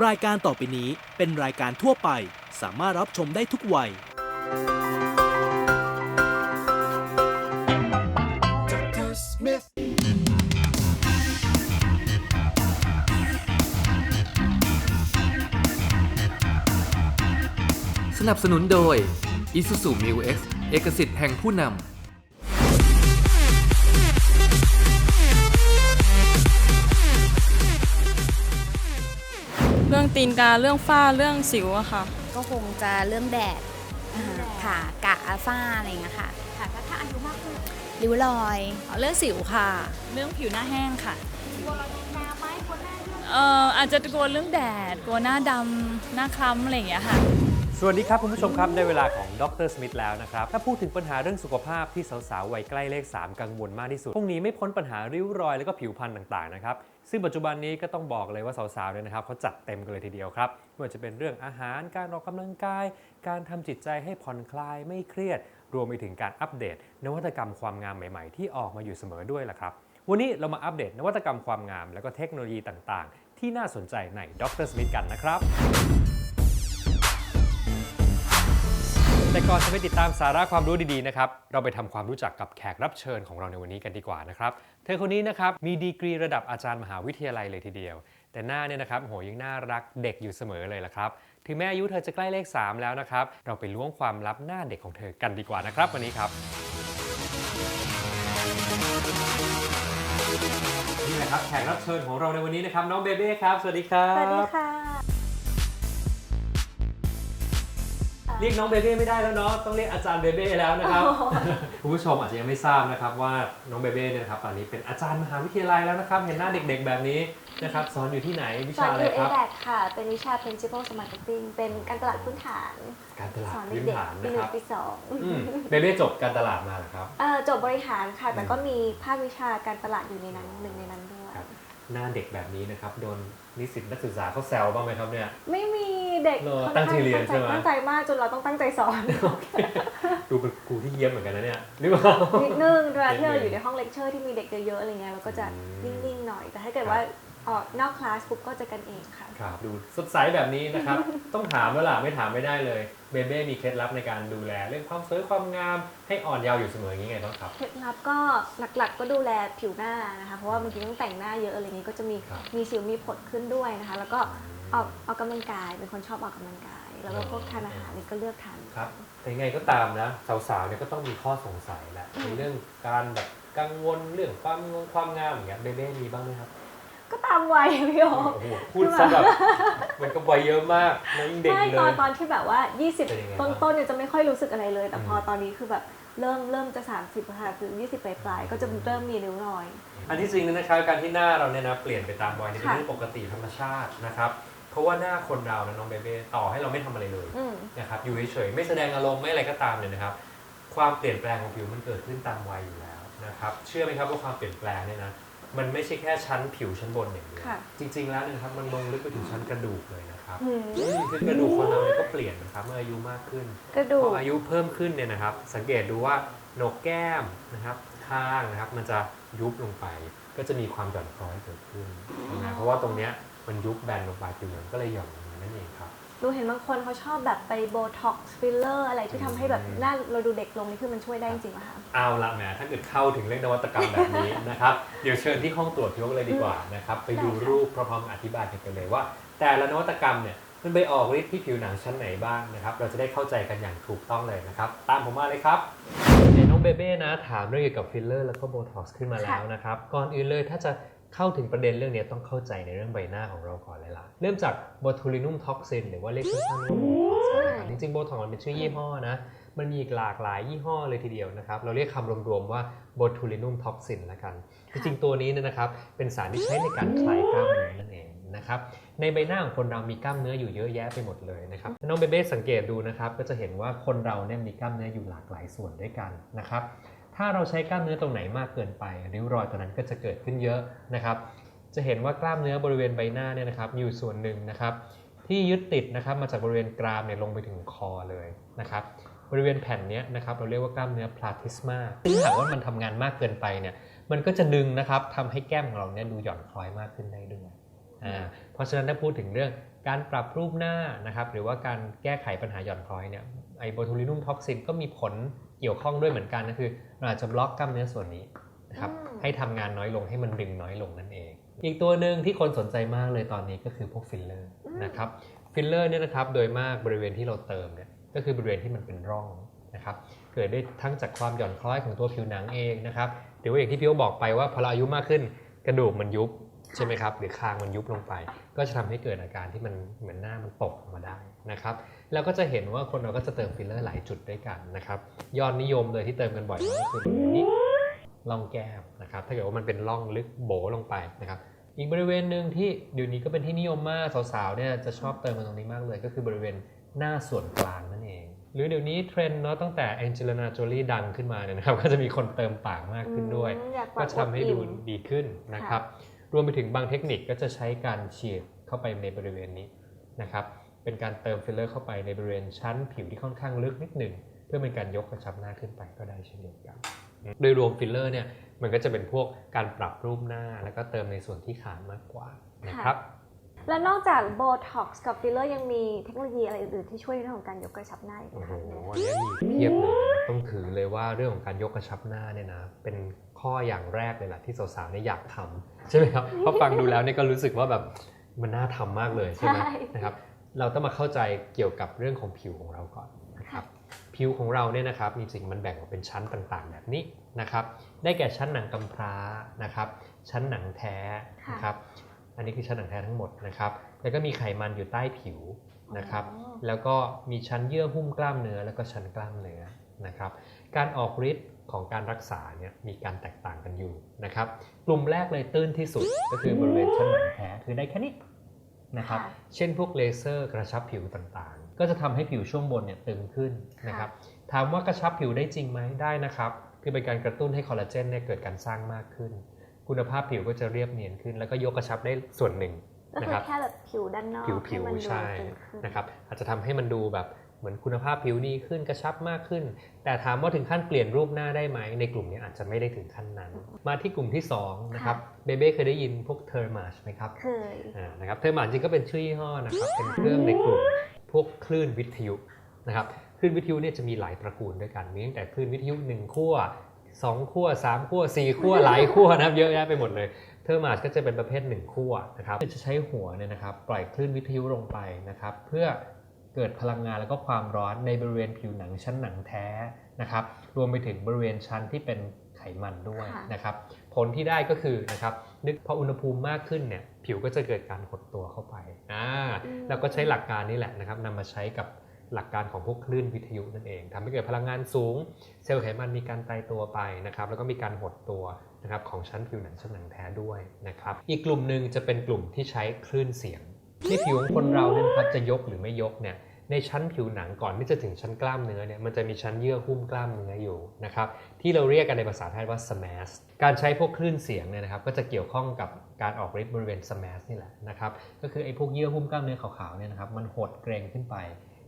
รายการต่อไปนี้เป็นรายการทั่วไป สามารถรับชมได้ทุกวัยสนับสนุนโดย Isuzu Mu X เอกสิทธิ์แห่งผู้นำ เรื่องตีนกาเรื่องฝ้าเรื่องสิวอะค่ะ ก็คงจะเรื่องแดดอ่าค่ะ กะอัลฟาอะไรอย่างเงี้ยค่ะค่ะถ้าถ้าอายุมากขึ้นริ้วรอยเรื่องสิวค่ะ เรื่องผิวหน้าแห้งค่ะกลัวเราโดนน้ำไหมกลัวหน้าด้วยเอ่ออาจจะกลัวเรื่องแดด กลัวหน้าดำหน้าคล้ำอะไรอย่างเงี้ยค่ะ สวัสดีครับคุณผู้ชมครับได้เวลาของดรสมิธแล้วนะครับ ถ้าพูดถึงปัญหาเรื่องสุขภาพที่สาวๆวัยใกล้เลข 3 กังวลมากที่สุด พวกนี้ไม่พ้นปัญหาริ้วรอยแล้วก็ผิวพรรณต่างๆนะครับซึ่งปัจจุบันนี้ก็ต้องบอกเลยว่าสาวๆเนี่ยนะครับเขาจัดเต็มกันเลยทีเดียวครับไม่ว่าจะเป็นเรื่องอาหารการออกกำลังกาย การทำจิตใจให้ผ่อนคลายไม่เครียด รวมไปถึงการอัปเดต นวัตกรรมความงามใหม่ๆ ที่ออกมาอยู่เสมอด้วยล่ะครับวันนี้เรามาอัปเดตนวัตกรรมความงาม แล้วก็เทคโนโลยีต่างๆ ที่น่าสนใจในดรสมิธกันนะครับ แต่ก่อนจะไปติดตามสาระความรู้ดีๆนะครับ เราไปทำความรู้จักกับแขกรับเชิญของเราในวันนี้กันดีกว่านะครับ เธอคนนี้นะครับมีดีกรีระดับอาจารย์มหาวิทยาลัยเลยทีเดียว แต่หน้าเนี่ยนะครับโหยังน่ารักเด็กอยู่เสมอเลยละครับ ถึงแม้อายุเธอจะใกล้เลข 3 แล้วนะครับ เราไปล้วงความลับหน้าเด็กของเธอกันดีกว่านะครับ วันนี้ครับ นี่แหละครับแขกรับเชิญของเราในวันนี้นะครับน้องเบเบ้ครับ สวัสดีครับ สวัสดีค่ะ เรียกน้องเบเบ้ไม่ได้แล้วเนาะต้องเรียกอาจารย์เบเบ้แล้วนะครับคุณผู้ชมอาจจะยังไม่ทราบนะครับว่าน้องเบเบ้เนี่ยนะครับตอนนี้เป็นอาจารย์มหาวิทยาลัยแล้วนะครับ เห็นหน้าเด็กๆแบบนี้นะครับสอนอยู่ที่ไหนวิสอชานออะไรยู่ครับ ADAC ค่ะ เป็นวิชา Principles Marketing เป็นการตลาดพื้นฐาน การตลาดสอนพื้นเด็กฐานๆปีนะหคนึ่รับงปีสองอืมเบเบ้จบการตลาดมาเหรอครับ เอ่อจบบริหารค่ะ แต่ก็มีภาควิชาการตลาดอยู่ในนั้นหนึ่งในนั้นด้วย ครับ หน้าเด็กแบบนี้นะครับโดนนิสิตนักศึกษาเขาแซวบ้างไหมครับเนี่ย ไม่มี เด็กเหรอค่อตั้งใจเรียนใช่ไหม ตั้งใจมากจนเราต้องตั้งใจสอนดูเป็นครูที่เยี่ยมเหมือนกันนะเนี่ยหรือเปล่า นิดนึงเวลาที่เรานิดนึงอยู่ในห้องเลคเชอร์ที่มีเด็กเยอะๆอะไรเงี้ยเราก็จะอืมนิ่งๆหน่อย แต่ถ้าเกิดว่าออกนอกคลาสปุ๊บก็จะกันเองค่ะ ครับดูสดใสแบบนี้นะครับ ต้องถามแล้วล่ะไม่ถามไม่ได้เลยเบเบ้มีเคล็ดลับในการดูแล เรื่องความสวยความงามให้อ่อนเยาว์อยู่เสมออย่างนี้ไงบ้างครับ เคล็ดลับก็หลักๆ ก็ดูแลผิวหน้านะคะ เพราะว่าบางทีต้องแต่งหน้าเยอะอะไรเงี้ยก็จะมีครับ มีสิวมีผดขึ้นด้วยนะคะ แล้วก็ ออกออกกำลังกายเป็นคนชอบออกกำลังกาย แล้วก็พวกทานอาหารนี่ก็เลือกทานครับแต่ยังไงก็ตามนะสาวๆเนี่ยก็ต้องมีข้อสงสัยแหละในเรื่องการแบบกังวลเรื่องความงงความงามอย่างเงี้ยเบเบ้มีบ้างไหมครับ ก็ตามวัยพี่โอโอ้โหพูดซะแบบมันก็วัยเยอะมากนะยังเด็กใช่อยู่ตเลอนยตอนที่แบบว่า เป็นยังไง20บ้างต้นๆเนี่ยจะไม่ค่อยรู้สึกอะไรเลย แต่พออม ตอนนี้คือแบบเริ่มเริ่มจะ 30ค่ะคือ20ปลายๆก็จะเริ่มมีริ้วรอย อันที่จริงนะครับการที่หน้าเราเนี่ยนะเปลี่ยนไปตามวัยนี่เป็นค่ะเรื่องปกติธรรมชาตินะครับ เพราะว่าหน้าคนเรานะน้องเบเบ้ต่อให้เราไม่ทำอะไรเลยอืมนะครับอยู่เฉยๆไม่แสดงอารมณ์ไม่อะไรก็ตามเนี่ยนะครับ ความเปลี่ยนแปลงของผิวมันเกิดขึ้นตามวัยอยู่แล้วนะครับเชื่อไหมครับว่าความเปลี่ยนแปลงเนี่ยนะมันไม่ใช่แค่ชั้นผิวชั้นบนอย่างเดียวค่ะจริง ๆ แล้วเนี่ยนะครับมันลงลึกไปถึงชั้นกระดูกเลยนะครับอืมอืมคือกระดูกคนเราเนี่ยก็เปลี่ยนนะครับเมื่ออายุมากขึ้นกระดูพกออายุเพิ่มขึ้นเนี่ยนะครับ สังเกตดูว่าโหนกแก้มนะครับข้างนะครับมันจะยุบลงไป ก็จะมีความหย่อนคล้อยเกิดขึ้นนะเพราะว่าตรงเนี้ย มันยุบแบนลงไปผิวหนังก็เลยหย่อนลงมานั่นเองครับ ดูเห็นบางคนเขาชอบแบบไปโบท็อกซ์ฟิลเลอร์อะไรที่ทำให้แบบหน้าเราดูเด็กลงนี่คือมันช่วยได้จริงๆเหรอคะเอาละแหมถ้าเกิดเข้าถึงเรื่องนวัตกรรมแบบนี้ นะครับ เดี๋ยวเชิญที่ห้องตรวจพิวเลยดีกว่านะครับ ไปดูได้ค่ะรูปพร้อมๆอธิบายกันเลยว่า แต่ละนวัตกรรมเนี่ยมันไปออกฤทธิ์ที่ผิวหนังชั้นไหนบ้างนะครับ เราจะได้เข้าใจกันอย่างถูกต้องเลยนะครับ ตามผมมาเลยครับเดี๋ยวน้องเบเบ้นะถามเรื่องเกี่ยวกับฟิลเลอร์แล้วก็โบท็อกซ์ขึ้นมาแล้วนะครับ ก่อนอื่นเลยถ้าจะ เข้าถึงประเด็นเรื่องนี้ต้องเข้าใจในเรื่องใบหน้าของเราก่อนเลยล่ะ เริ่มจากโบทูลินุมท็อกซินหรือว่าเรียกสั้นๆว่าโบท็อกซ์นะครับจริงๆโบท็อกซ์มันเป็นชื่อยี่ห้อนะ มันมีอีกหลากหลายยี่ห้อเลยทีเดียวนะครับ เราเรียกคำรวมๆว่า botulinum toxin ละกัน จริงๆตัวนี้เนี่ยนะครับ เป็นสารที่ใช้ในการคลายกล้ามเนื้อนั่นเองนะครับ ในใบหน้าของคนเรามีกล้ามเนื้ออยู่เยอะแยะไปหมมดเลยนะครับ น้องเบเบ้สังเกตดูนะครับ ก็จะเห็นว่าคนเราเนี่ยมีกล้ามเนื้ออยู่หลากหลายส่วนด้วยกันนะครับ ถ้าเราใช้กล้ามเนื้อตรงไหนมากเกินไปริ้วรอยตัวนั้นก็จะเกิดขึ้นเยอะนะครับ จะเห็นว่ากล้ามเนื้อบริเวณใบหน้าเนี่ยนะครับมีอยู่ส่วนหนึ่งนะครับที่ยึดติดนะครับมาจากบริเวณกรามเนี่ยลงไปถึงคอเลยนะครับบริเวณแผ่นนี้นะครับเราเรียกว่ากล้ามเนื้อพลาทิสมาซึ่งหากว่ามันทำงานมากเกินไปเนี่ยมันก็จะดึงนะครับทำให้แก้มของเราเนี่ยดูหย่อนคล้อยมากขึ้นได้ด้วยอ่าเพราะฉะนั้นถ้าพูดถึงเรื่องการปรับรูปหน้านะครับหรือว่าการแก้ไขปัญหาหย่อนคล้อยเนี่ยไอโบทูลินุมท็อกซินก็มีผล เกี่ยวข้องด้วยเหมือนกันก็คือเราอาจจะบล็อกกล้ามเนื้อส่วนนี้นะครับอืมให้ทำงานน้อยลงให้มันดึงน้อยลงนั่นเอง อีกตัวหนึ่งที่คนสนใจมากเลยตอนนี้ก็คือพวกฟิลเลอร์นะครับฟิลเลอร์เนี่ยนะครับโดยมากบริเวณที่เราเติมเนี่ยก็คือบริเวณที่มันเป็นร่องนะครับเกิดได้ทั้งจากความหย่อนคล้อยของตัวผิวหนังเองนะครับหรือว่าอย่างที่พี่โอบอกไปว่าพอเราอายุมากขึ้นกระดูกมันยุบ ใช่ไหมครับหรือคางมันยุบลงไป ก็จะทำให้เกิดอาการที่มันเหมือนหน้ามันตกออกมาได้นะครับแล้วก็จะเห็นว่าคนเราก็จะเติมฟิลเลอร์หลายจุดด้วยกันนะครับยอดนิยมเลยที่เติมกันบ่อยมากก็คือบริเวณนี้ร่องแก้มนะครับถ้าเกิดว่ามันเป็นร่องลึกโบลงไปนะครับอีกบริเวณหนึ่งที่เดี๋ยวนี้ก็เป็นที่นิยมมากสาวๆเนี่ยจะชอบเติมกันตรงนี้มากเลย ก็คือบริเวณหน้าส่วนกลางนั่นเอง หรือเดี๋ยวนี้เทรนด์เนาะตั้งแต่แองเจลินาโจลีดังขึ้นมาเนี่ยนะครับก็จะมีคนเติมปากมากขึ้นด้วยอืมอยากปก็รับจะทำให้ดูอิ่มดีขึ้นนะครับ รวมไปถึงบางเทคนิคก็จะใช้การฉีดเข้าไปในบริเวณนี้นะครับเป็นการเติมฟิลเลอร์เข้าไปในบริเวณชั้นผิวที่ค่อนข้างลึกนิดหนึ่งเพื่อเป็นการยกกระชับหน้าขึ้นไปก็ได้เช่นเดียวกันโดยรวมฟิลเลอร์เนี่ยมันก็จะเป็นพวกการปรับรูปหน้า แล้วก็เติมในส่วนที่ขาดมากกว่านะครับ แล้วนอกจากโบท็อกซ์กับฟิลเลอร์ยังมีเทคโนโลยีอะไรอื่นๆ ที่ช่วยในเรื่องของการยกกระชับหน้าอีกไหมโอ้โหคะอันนี้มีเทียบเลยนะต้องถือเลยว่าเรื่องของการยกกระชับหน้าเนี่ยนะ เป็นข้ออย่างแรกเลยแหละที่สาวๆเนี่ยอยากทำใช่ไหมครับเพราะฟังดูแล้วเนี่ยก็รู้สึกว่าแบบมันน่าทำมากเลยใช่ไหมใช่นะครับ เราต้องมาเข้าใจเกี่ยวกับเรื่องของผิวของเราก่อนนะครับ ผิวของเราเนี่ยนะครับจริงๆมันแบ่งออกเป็นชั้นต่างๆ แบบนี้นะครับ ได้แก่ชั้นหนังกำพร้านะครับ ชั้นหนังแท้นะครับ อันนี้คือชั้นหนังแท้ทั้งหมดนะครับ แล้วก็มีไขมันอยู่ใต้ผิวนะครับอ๋อแล้วก็มีชั้นเยื่อหุ้มกล้ามเนื้อแล้วก็ชั้นกล้ามเนื้อนะครับ การออกฤทธิ์ของการรักษาเนี่ยมีการแตกต่างกันอยู่นะครับ กลุ่มแรกเลยตื้นที่สุดก็คือบริเวณชั้นหนังแท้คือได้แค่นี้นะครับค่ะเช่นพวกเลเซอร์กระชับผิวต่างๆ ก็จะทำให้ผิวช่วงบนเนี่ยตึงขึ้นนะครับ ถามว่ากระชับผิวได้จริงไหมได้นะครับ คือเป็นการกระตุ้นให้คอลลาเจนเนี่ยเกิดการสร้างมากขึ้น คุณภาพผิวก็จะเรียบเนียนขึ้น แล้วก็ยกกระชับได้ส่วนหนึ่งก็นะคือครับแค่แบบผิวด้านนอกผิวผิวให้มันดูใช่ตึงขึ้นนะครับอาจจะทำให้มันดูแบบเหมือนคุณภาพผิวดีขึ้นกระชับมากขึ้น แต่ถามว่าถึงขั้นเปลี่ยนรูปหน้าได้ไหมในกลุ่มนี้อาจจะไม่ได้ถึงขั้นนั้น มาที่กลุ่มที่สองนะครับเบเบ้เคยได้ยินพวกเทอร์มาชไหมครับเคยอ่านะครับเทอร์มาชจริงก็เป็นชื่อยี่ห้อนะครับเป็นเครื่องในกลุ่มพวกคลื่นวิทยุนะครับคลื่นวิทยุเนี่ยจะมีหลายตระกูลด้วยกันมีตั้งแต่คลื่นวิทยุหนึ่งขั้ว สองขั้วสามขั้วสี่ขั้วหลายขั้วนะครับเยอะแยะไปหมดเลยเทอร์มาชก็จะเป็นประเภทหนึ่งขั้วนะครับจะใช้หัวเนี่ยนะครับปล่อยคลื่นวิทยุลงไปนะครับเพื่อเกิดพลังงานแล้วก็ความร้อนในบริเวณผิวหนังชั้นหนังแท้นะครับรวมไปถึงบริเวณชั้นที่เป็นไขมันด้วยนะครับผลที่ได้ก็คือนะครับนึกพออุณหภูมิมากขึ้นเนี่ยผิวก็จะเกิดการหดตัวเข้าไปอ่าแล้วก็ใช้หลักการนี้แหละนะครับนำมาใช้กับ หลักการของพวกคลื่นวิทยุนั่นเองทำให้เกิดพลังงานสูง เซลล์ไขมันมีการตายตัวไปนะครับแล้วก็มีการหดตัวนะครับของชั้นผิวหนังชั้นหนังแท้ด้วยนะครับอีกกลุ่มหนึ่งจะเป็นกลุ่มที่ใช้คลื่นเสียงที่ผิวของคนเราเนี่ยครับจะยกหรือไม่ยกเนี่ยในชั้นผิวหนังก่อนที่จะถึงชั้นกล้ามเนื้อเนี่ยมันจะมีชั้นเยื่อหุ้มกล้ามเนื้ออยู่นะครับที่เราเรียกกันในภาษาไทยว่า SMAS การใช้พวกคลื่นเสียงเนี่ยนะครับก็จะเกี่ยวข้องกับการออกฤทธิ์บริเวณ SMAS นี่แหละนะครับก็คือไอ้พวกเยื่อหุ้มกล้ามเนื้อขาวๆเนี่ยนะครับมันหดเกรงขึ้นไป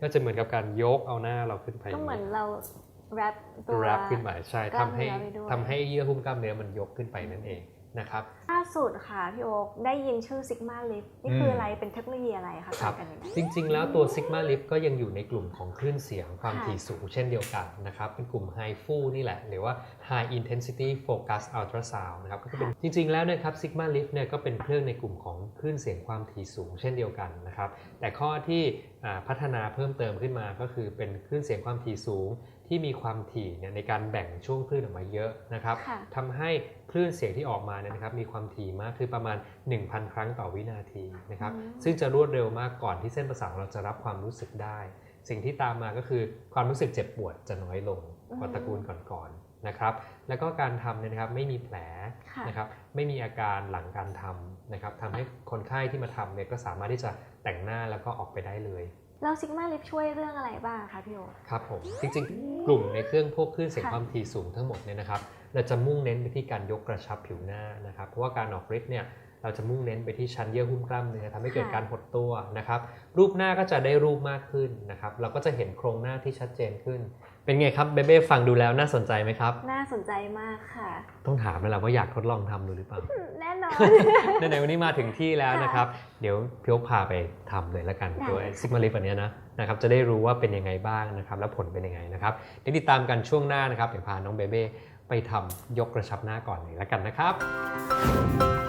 ก็จะเหมือนกับการยกเอาหน้าเราขึ้นไปก็เหมือนเราแรปตัวแรปขึ้นไปใช่กล้ามทำให้เนื้อไปด้วยทำให้เยื่อหุ้มกล้ามเนื้อมันยกขึ้นไปนั่นเอง นะครับล่าสุดค่ะพี่โอ๊คได้ยินชื่อซิกมาลิฟนี่คืออะไรเป็นเทคโนโลยีอะไรคะครับต่างกันยังไงจริง ๆ แล้วตัว Sigma Lift ก็ยังอยู่ในกลุ่มของคลื่นเสียงความค่ะถี่สูงเช่นเดียวกันนะครับเป็นกลุ่ม High Full นี่แหละ หรือว่า High Intensity Focus Ultrasound นะครับก็คือเป็นจริง ๆ แล้วเนะครับ Sigma Lift เนี่ยก็เป็นเครื่องในกลุ่มของคลื่นเสียงความถี่สูงเช่นเดียวกันนะครับแต่ข้อที่อ่าพัฒนาเพิ่มเติมขึ้นมาก็คือเป็นคลื่นเสียงความถี่สูง ที่มีความถี่เนี่ยในการแบ่งช่วงคลื่นออกมาเยอะนะครับค่ะทำให้คลื่นเสียงที่ออกมาเนี่ยนะครับมีความถี่มากคือประมาณ 1,000 ครั้งต่อวินาทีนะครับอืมซึ่งจะรวดเร็วมากก่อนที่เส้นประสาทของเราจะรับความรู้สึกได้ สิ่งที่ตามมาก็คือความรู้สึกเจ็บปวดจะน้อยลงกว่าตระกูลก่อนๆนะครับแล้วก็การทำเนี่ยนะครับไม่มีแผลค่ะนะครับไม่มีอาการหลังการทำนะครับทำให้คนไข้ที่มาทำเนี่ยก็สามารถที่จะแต่งหน้าแล้วก็ออกไปได้เลย แล้วซิกมาลิฟช่วยเรื่องอะไรบ้างคะพี่โอ๊คครับผมจริงๆ กลุ่มในเครื่องพวกคลื่นเสียงค่ะความถี่สูงทั้งหมดเนี่ยนะครับเราจะมุ่งเน้นไปที่การยกกระชับผิวหน้านะครับเพราะว่าการออกฤทธิ์เนี่ยเราจะมุ่งเน้นไปที่ชั้นเยื่อหุ้มกล้ามเนื้อทำให้เกิดการหดตัวนะครับรูปหน้าก็จะได้รูปมากขึ้นนะครับเราก็จะเห็นโครงหน้าที่ชัดเจนขึ้น เป็นไงครับเบเบ้ฟังดูแล้วน่าสนใจไหมครับ น่าสนใจมากค่ะ ต้องถามแล้วล่ะว่าอยากทดลองทำดูหรือเปล่าแน่นอน ในๆวันนี้มาถึงที่แล้วค่ะนะครับ เดี๋ยวพี่โอ๊คพาไปทำเลยละกันได้ตัวซิกมาลิฟอันเนี้ยนะนะครับจะได้รู้ว่าเป็นยังไงบ้างนะครับ แล้วผลเป็นยังไงนะครับเดี๋ยวติดตามกันช่วงหน้านะครับเดี๋ยวพาน้องเบเบ้ไปทำยกกระชับหน้าก่อนเลยละกันนะครับ